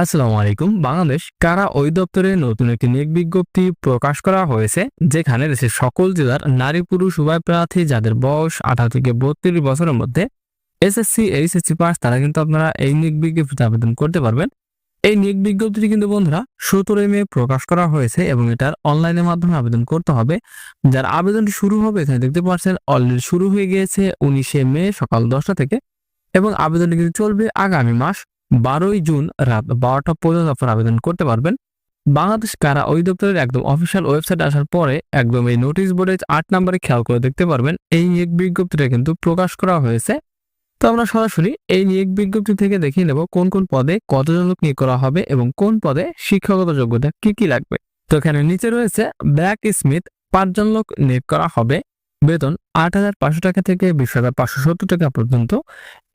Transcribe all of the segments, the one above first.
আসসালামু আলাইকুম। বাংলাদেশ কারা ওই দপ্তরে নতুন একটি নিয়োগ বিজ্ঞপ্তি প্রকাশ করা হয়েছে? যেখানে দেশের সকল জেলার নারী পুরুষ উভয় প্রার্থী যাদের বয়স আঠারো থেকে বত্রিশ বছরের মধ্যে এসএসসি, এইচএসসি পাস, তারা কিন্তু আপনারা এই নিয়োগ বিজ্ঞপ্তিতে আবেদন করতে পারবেন। এই নিয়োগ বিজ্ঞপ্তিটি কিন্তু বন্ধুরা সতেরোই মে প্রকাশ করা হয়েছে এবং এটার অনলাইনের মাধ্যমে আবেদন করতে হবে। যার আবেদনটি শুরু হবে, এখানে দেখতে পাচ্ছেন, অলরেডি শুরু হয়ে গিয়েছে উনিশে মে সকাল দশটা থেকে এবং আবেদনটি কিন্তু চলবে আগামী মাস বারোই জুন রাত বারোটা পর্যন্ত আপনারা আবেদন করতে পারবেন। বাংলাদেশ কারা অধিদপ্তরের একদম অফিসিয়াল ওয়েবসাইট আসার পরে একদম এই নোটিশ বোর্ডে আট নম্বরে খেয়াল করে দেখতে পারবেন, এই নিয়োগ বিজ্ঞপ্তিটা কিন্তু প্রকাশ করা হয়েছে। তো আমরা সরাসরি এই নিয়োগ বিজ্ঞপ্তি থেকে দেখিয়ে নেব কোন কোন পদে কতজন লোক নিয়োগ করা হবে এবং কোন পদে শিক্ষাগত যোগ্যতা কি কি লাগবে। তো এখানে নিচে রয়েছে ব্ল্যাক স্মিথ পাঁচজন লোক নিয়োগ করা হবে। বেতন আট হাজার পাঁচশো টাকা থেকে বিশ হাজার পাঁচশো সত্তর টাকা পর্যন্ত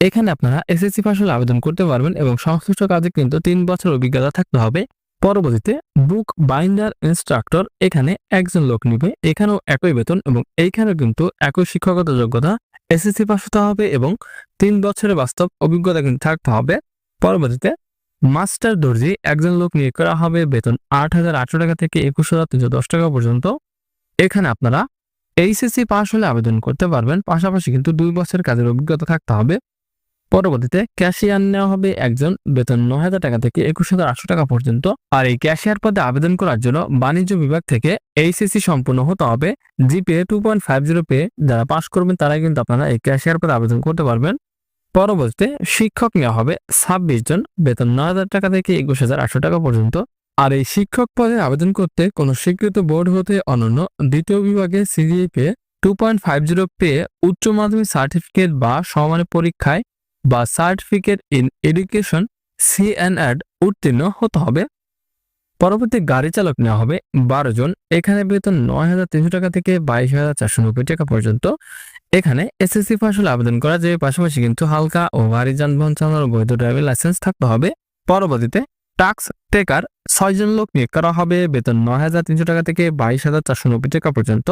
এখানে আপনারা এসএসসি পাশে আবেদন করতে পারবেন এবং সংশ্লিষ্ট কাজে কিন্তু তিন বছর অভিজ্ঞতা থাকতে হবে। পরবর্তীতে বুক বাইন্ডার ইনস্ট্রাক্টর এখানে একজন লোক নিবে। এখানেও একই বেতন এবং এইখানেও কিন্তু একই শিক্ষাগত যোগ্যতা এসএসসি পাস হতে হবে এবং তিন বছরের বাস্তব অভিজ্ঞতা কিন্তু থাকতে হবে। পরবর্তীতে মাস্টার দর্জি একজন লোক নিয়োগ করা হবে। বেতন আট হাজার আটশো টাকা থেকে একুশ হাজার তিনশো দশ টাকা পর্যন্ত। এখানে আপনারা এইচএসসি পাশ হলে আবেদন করতে পারবেন। পাশাপাশি কিন্তু দুই বছরের কাজের অভিজ্ঞতা থাকতে হবে। পরবর্তীতে ক্যাশিয়ার নেওয়া হবে একজন। বেতন নয় হাজার টাকা থেকে একুশ হাজার আটশো টাকা পর্যন্ত। আর এই ক্যাশিয়ার পদে আবেদন করার জন্য বাণিজ্য বিভাগ থেকে এইচএসসি সম্পূর্ণ হতে হবে। GPA two point five zero পেয়ে যারা পাশ করবেন, তারাই কিন্তু আপনারা এই ক্যাশিয়ার পদে আবেদন করতে পারবেন। পরবর্তীতে শিক্ষক নেওয়া হবে ছাব্বিশ জন। বেতন নয় হাজার টাকা থেকে একুশ হাজার আটশো টাকা পর্যন্ত। আর এই শিক্ষক পদে আবেদন করতে কোনো স্বীকৃত বোর্ড হতে অনন্য দ্বিতীয় বিভাগে সিজিএ পেয়ে টু পয়েন্ট ফাইভ জিরো পেয়ে উচ্চ মাধ্যমিক সার্টিফিকেট বা সমানের পরীক্ষায় বা সার্টিফিকেট ইন এডুকেশন সিএনএড উত্তীর্ণ হতে হবে। পরবর্তী গাড়ি চালক নেওয়া হবে বারো জন, এখানে বেতন নয় হাজার তিনশো টাকা থেকে বাইশ হাজার চারশো নব্বই টাকা পর্যন্ত। এখানে এসএসসি ফাসলে আবেদন করা যায় পাশাপাশি কিন্তু হালকা ও ভারী যানবাহন চালানোর বৈধ ড্রাইভিং লাইসেন্স থাকতে হবে। পরবর্তীতে টাক্স টেকার ছয়জন লোক নিয়োগ করা হবে। বেতন নয় হাজার তিনশো টাকা থেকে বাইশ হাজার চারশো নব্বই টাকা পর্যন্ত।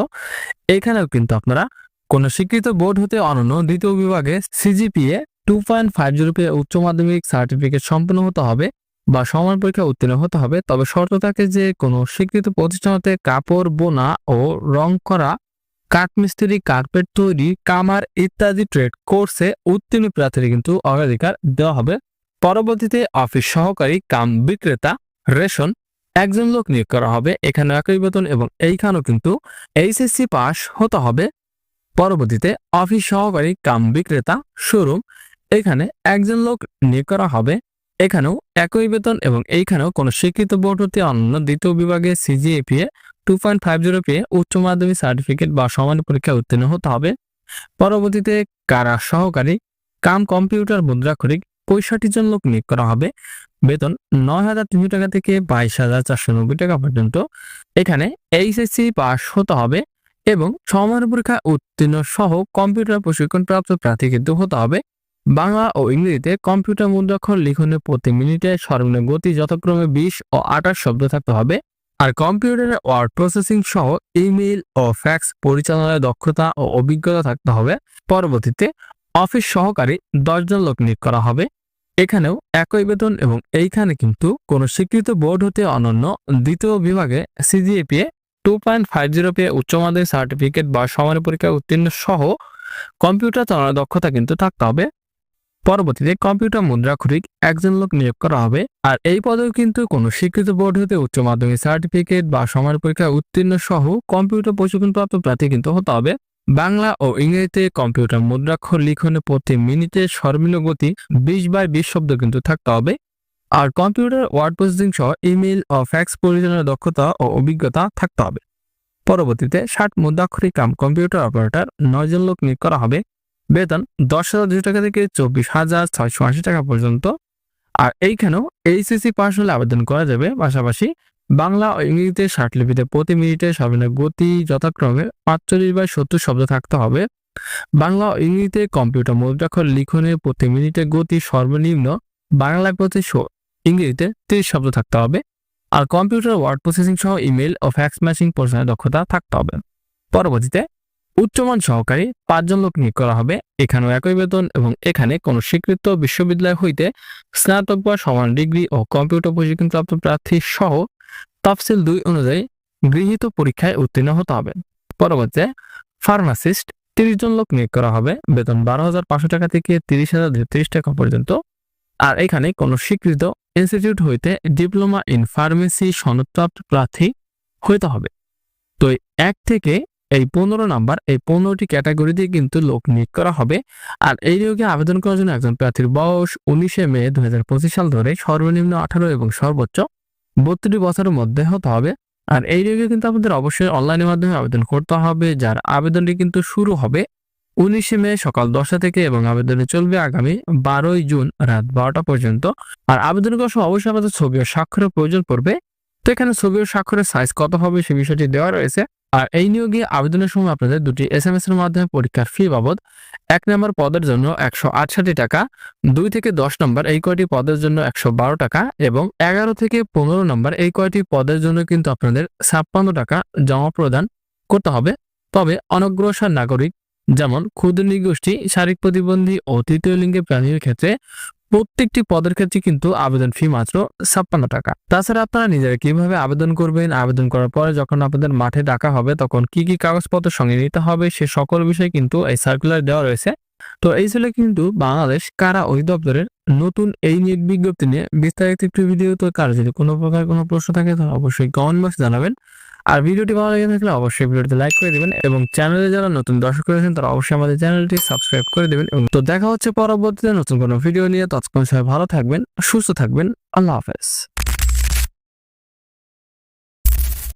এখানেও কিন্তু আপনারা কোনো স্বীকৃত বোর্ড হতে অনন্য দ্বিতীয় বিভাগে CGPA two point five zero পেয়ে উচ্চ মাধ্যমিক সার্টিফিকেট সম্পন্ন হতে হবে বা সমান পরীক্ষা উত্তীর্ণ হতে হবে। তবে শর্ত থাকে যে কোনো স্বীকৃত প্রতিষ্ঠান হতে কাপড়, বোনা ও রং করা, কাঠমিস্ত্রি, কার্পেট তৈরি, কামার ইত্যাদি ট্রেড কোর্সে উত্তীর্ণ প্রার্থীদের কিন্তু অগ্রাধিকার দেওয়া হবে। পরবর্তীতে অফিস সহকারী কাম বিক্রেতা রেশন, একজন লোক নিয়োগ করা হবে, এখানে একই বেতন এবং এইখানেও কিন্তু এইচএসসি পাস হতে হবে। পরবর্তীতে অফিস সহকারী কাম বিক্রেতা শোরুম, এখানে একজন লোক নিয়োগ করা হবে, এখানেও একই বেতন এবং এইখানেও কোনো স্বীকৃত বোর্ড হতে অন্যান্য দ্বিতীয় বিভাগে CGPA two point five zero পেয়ে উচ্চ মাধ্যমিক সার্টিফিকেট বা সমান পরীক্ষায় উত্তীর্ণ হতে হবে। পরবর্তীতে কারা সহকারী কাম কম্পিউটার মুদ্রাক্ষরিক পঁয়ষট্টি জন লোক নিয়োগ করা হবে। বেতন নয় হাজার তিনশো টাকা থেকে বাইশ হাজার চারশো নব্বই টাকা পর্যন্ত। এখানে এইচএসসি পাস হতে হবে এবং সমান পরীক্ষা উত্তীর্ণ সহ কম্পিউটার প্রশিক্ষণপ্রাপ্ত প্রার্থী কিন্তু হতে হবে। বাংলা ও ইংরেজিতে কম্পিউটার মুদ্রাক্ষর লিখনে প্রতি মিনিটে সর্বনিম্ন গতি যথাক্রমে বিশ ও আঠাশ শব্দ থাকতে হবে। আর কম্পিউটারে ওয়ার্ড প্রসেসিং সহ ইমেইল ও ফ্যাক্স পরিচালনায় দক্ষতা ও অভিজ্ঞতা থাকতে হবে। পরবর্তীতে অফিস সহকারী দশজন লোক নিয়োগ করা হবে। এখানেও একই বেতন এবং এইখানে কিন্তু কোনো স্বীকৃত বোর্ড হতে অনন্য দ্বিতীয় বিভাগে CGPA two point five zero পেয়ে উচ্চ মাধ্যমিক সার্টিফিকেট বা সমান পরীক্ষায় উত্তীর্ণ সহ কম্পিউটার চালানোর দক্ষতা কিন্তু থাকতে হবে। পরবর্তীতে কম্পিউটার মুদ্রাক্ষরিক একজন লোক নিয়োগ করা হবে আর এই পদেও কিন্তু কোনো স্বীকৃত বোর্ড হতে উচ্চ মাধ্যমিক সার্টিফিকেট বা সমান পরীক্ষায় উত্তীর্ণ সহ কম্পিউটার প্রশিক্ষণপ্রাপ্ত প্রার্থী কিন্তু হতে হবে। বাংলা ও ইংরেজিতে কম্পিউটার মুদ্রাক্ষর লিখনে প্রতি মিনিটে সর্বনিম্ন গতি বিশ বাই বিশ শব্দ কিন্তু থাকতে হবে। আর কম্পিউটার, ওয়ার্ড প্রসেসিং সহ ইমেইল ও ফ্যাক্স পরিচালনার দক্ষতা ও অভিজ্ঞতা থাকতে হবে। পরবর্তীতে ষাট মুদ্রাক্ষরিক কাম কম্পিউটার অপারেটর নয়জন লোক নিয়োগ করা হবে। বেতন দশ হাজার দুশো টাকা থেকে চব্বিশ হাজার ছয়শো আশি টাকা পর্যন্ত। আর এইখানেও এইচএসসি পাস হলে আবেদন করা যাবে। পাশাপাশি বাংলা ও ইংরেজিতে লিপিতে প্রতি মিনিটে সর্বনিম্ন গতি যথাক্রমে পাঁচচল্লিশ বা সত্তর শব্দ থাকতে হবে। বাংলা ও ইংরেজিতে কম্পিউটার মুদ্রাক্ষর লিখনে প্রতি মিনিটে গতি সর্বনিম্ন বাংলায় প্রতি ইংরেজিতে তিরিশ শব্দ থাকতে হবে। আর কম্পিউটার ওয়ার্ড প্রসেসিং সহ ইমেল ও ফ্যাক্স ম্যাচিং পরিচালনার দক্ষতা থাকতে হবে। পরবর্তীতে উচ্চমান সহকারী পাঁচজন লোক নিয়োগ করা হবে। এখানেও একই বেতন এবং এখানে কোনো স্বীকৃত বিশ্ববিদ্যালয় হইতে স্নাতক বা সমান ডিগ্রি ও কম্পিউটার প্রশিক্ষণপ্রাপ্ত প্রার্থী সহ তফসিল দুই অনুযায়ী গৃহীত পরীক্ষায় উত্তীর্ণ হতে হবে। পরবর্তীতে ফার্মাসিস্ট তিরিশ জন লোক নিয়োগ করা হবে। বেতন বারো হাজার পাঁচশো টাকা থেকে তিরিশ হাজার তিরিশ টাকা পর্যন্ত। আর এখানে কোনো স্বীকৃত ইনস্টিটিউট হইতে ডিপ্লোমা ইন ফার্মেসি সনদপ্রাপ্ত প্রার্থী হইতে হবে। তো এক থেকে এই পনেরো নাম্বার, এই পনেরোটি ক্যাটাগরিতে কিন্তু লোক নিয়োগ করা হবে। আর এই নিয়োগে আবেদন করার জন্য একজন প্রার্থীর বয়স উনিশে মে দু হাজার পঁচিশ সাল ধরে সর্বনিম্ন আঠারো এবং সর্বোচ্চ বত্রিশ বছরের মধ্যে হতে হবে। আর এই রোগে কিন্তু আপনাদের অবশ্যই অনলাইনের মাধ্যমে আবেদন করতে হবে। যার আবেদনটি কিন্তু শুরু হবে উনিশে মে সকাল দশটা থেকে এবং আবেদনে চলবে আগামী বারোই জুন রাত বারোটা পর্যন্ত। আর আবেদন করার সময় অবশ্যই আমাদের ছবি ও স্বাক্ষরের প্রয়োজন পড়বে। তো এখানে ছবি ও স্বাক্ষরের সাইজ কত হবে সে বিষয়টি দেওয়া রয়েছে। আর এই নিয়োগে আবেদনের সময় আপনাদের দুটি এস এম এস এর মাধ্যমে পরীক্ষার ফি বাবদ এক নম্বর পদের জন্য একশো আটষট্টি টাকা, দুই থেকে দশ নম্বর এই কয়টি পদের জন্য একশো বারো টাকা এবং এগারো থেকে পনেরো নম্বর এই কয়টি পদের জন্য কিন্তু আপনাদের ছাপ্পান্ন টাকা জমা প্রদান করতে হবে। তবে অনগ্রসর নাগরিক যেমন ক্ষুদ্র নিগোষ্ঠী শারীরিক প্রতিবন্ধী ও তৃতীয় লিঙ্গের প্রাণীর ক্ষেত্রে প্রত্যেকটি পদের ক্ষেত্রে কিন্তু আবেদন ফি মাত্র ছাপ্পান্ন টাকা। তাছাড়া আপনারা নিজেরা কীভাবে আবেদন করবেন, আবেদন করার পরে যখন আপনাদের মাঠে ডাকা হবে, তখন কি কি কাগজপত্র সঙ্গে নিতে হবে, সে সকল বিষয় কিন্তু এই সার্কুলার দেওয়া রয়েছে। তো এই ছিল কিন্তু বাংলাদেশ কারা অধিদপ্তরের নতুন এই নিয়োগ বিজ্ঞপ্তি নিয়ে। বিস্তারিত একটি ভিডিও তো কারও যদি কোনো প্রকার কোনো প্রশ্ন থাকে, তাহলে অবশ্যই কমেন্ট বক্সে জানাবেন। আর ভিডিওটি ভালো লেগে থাকলে অবশ্যই ভিডিওটি লাইক করে দেবেন এবং চ্যানেলে যারা নতুন দর্শক রয়েছেন, তারা অবশ্যই আমাদের চ্যানেলটি সাবস্ক্রাইব করে দেবেন এবং তো দেখা হচ্ছে পরবর্তীতে নতুন কোনো ভিডিও নিয়ে। তৎক্ষণ সবাই ভালো থাকবেন, সুস্থ থাকবেন। আল্লাহ হাফেজ।